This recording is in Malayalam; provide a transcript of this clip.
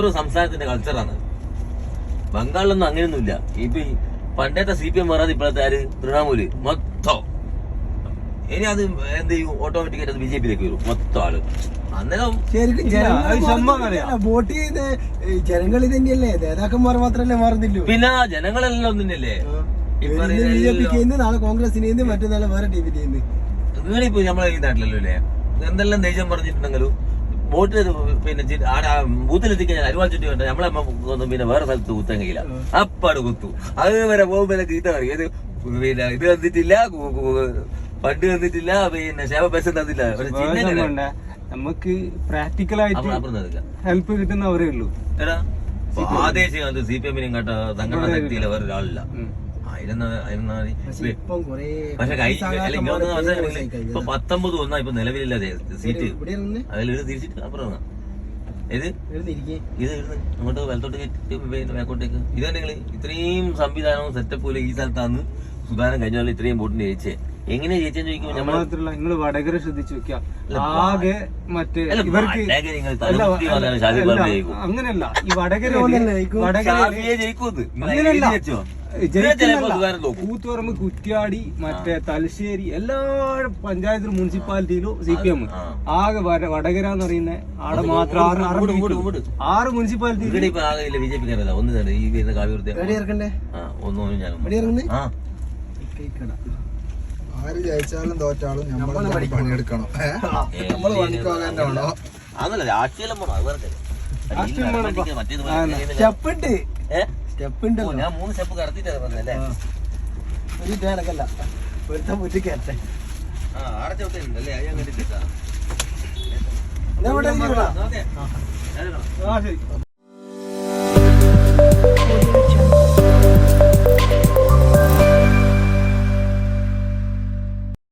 ഒരു സംസ്ഥാനത്തിന്റെ കൾച്ചറാണ് ബംഗാളിലൊന്നും അങ്ങനെയൊന്നുമില്ല. ഇപ്പൊ പണ്ടത്തെ സി പി എം മാറാതെ ഇപ്പോഴത്തെ ആര്? തൃണമൂൽ. മൊത്തം. ഇനി അത് എന്ത് ചെയ്യും? ഓട്ടോമാറ്റിക്കായിട്ട് അത് ബി ജെ പിയിലേക്ക് വരും. മൊത്തം ആൾ. അന്നേരം ശരിക്കും ഇല്ല, ജനങ്ങൾ അത് സംഭവം അറിയാം. വോട്ട് ചെയ്ത് ജനങ്ങൾ തന്നെയല്ലേ? നേതാക്കന്മാർ മാത്രല്ലേ മാറുന്നില്ലൂ. പിന്നെ ജനങ്ങളെല്ലാം ഒന്നിനല്ലേ? ബി ജെ പിക്ക് നാളെ കോൺഗ്രസിന് മറ്റന്നാളെ വേറെ നിങ്ങളിപ്പോ നമ്മളെ ഈ നാട്ടിലല്ലോ? അല്ലേ എന്തെല്ലാം ദേഷ്യം പറഞ്ഞിട്ടുണ്ടെങ്കിലും ചെയ്ത് പിന്നെ ബൂത്തിലെത്തിക്കഴിഞ്ഞാൽ അരുവാൾ ചുറ്റി കണ്ട നമ്മളെ അമ്മ ഒന്നും പിന്നെ വേറെ സ്ഥലത്ത് കുത്താൻ കഴിയില്ല അപ്പാട് കുത്തു. അത് വരെ പോകുമ്പോ ചീത്ത പറയും. ഇത് പിന്നെ ഇത് വന്നിട്ടില്ല പണ്ട് വന്നിട്ടില്ല പിന്നെ ശേവ പൈസ തന്നില്ല. ഒരു ചിഹ്നം വേറെ നമുക്ക് പ്രാക്ടിക്കൽ ആയിട്ട് ഹെൽപ്പ് കിട്ടുന്നവരേ ഉള്ളൂ. പ്രാദേശിക സി പി എമ്മിനും കേട്ട സംഘടന ശക്തിയിലെ വേറെ പക്ഷെ ഇപ്പം പത്തൊമ്പത് ഒന്നാ ഇപ്പൊ നിലവിലില്ല സീറ്റ്. ഇവിടെ ഇരുന്ന് അതിൽ ഇത് തിരിച്ചിട്ട് അപ്പുറം ഇത് ഇത് ഇരുന്ന് അങ്ങോട്ട് വലത്തോട്ട് മേക്കോട്ടേക്ക് ഇത് നിങ്ങൾ ഇത്രയും സംവിധാനവും സെറ്റപ്പ് ഈ സ്ഥലത്താണ് സുധാരൻ കഴിഞ്ഞ ഇത്രയും ബോട്ടിന് ജയിച്ചേ. എങ്ങനെ ജയിച്ചെന്ന് ചോദിക്കുമ്പോൾ മാത്രല്ല നിങ്ങൾ വടകര ശ്രദ്ധിച്ചു വെക്കാം ആകെ മറ്റേ ഇവർക്ക്. അങ്ങനല്ല ഈ വടകര. വടകര ഷാഫിയെ ജയിക്കൂന്ന് അങ്ങനെയല്ല. കൂത്തുപറമ്പ് കുറ്റ്യാടി മറ്റേ തലശ്ശേരി എല്ലാ പഞ്ചായത്തിലും മുനിസിപ്പാലിറ്റിയിലും സി പി എം. ആ. ആകെ വടകര എന്ന് പറയുന്ന ആടെ മാത്രം ആറ് ആറ് മുനിസിപ്പാലിറ്റി ബി ജെ പി ഒന്ന് തന്നെ ഈ ഞാൻ ആര് ജയിച്ചാലും തോറ്റാലും നമ്മൾ നമ്മൾ. പണിയെടുക്കണം. നമ്മൾ പണിക്ക് പോകാൻ അതല്ല രാഷ്ട്രീയം മറ്റേത് കാര്യം. സ്റ്റെപ്പ് ഉണ്ട് ഞാൻ മൂന്ന് സ്റ്റെപ്പ് കടത്തിട്ടാ വന്നല്ലേ ഒരു ഇത് നടക്കല്ല ഒരുത്ത മുറ്റി കയറ്റേ ആ ആടെ ചവിട്ടുണ്ടല്ലേ അയ്യാൻ കണ്ടിട്ടാ ആ ശരി.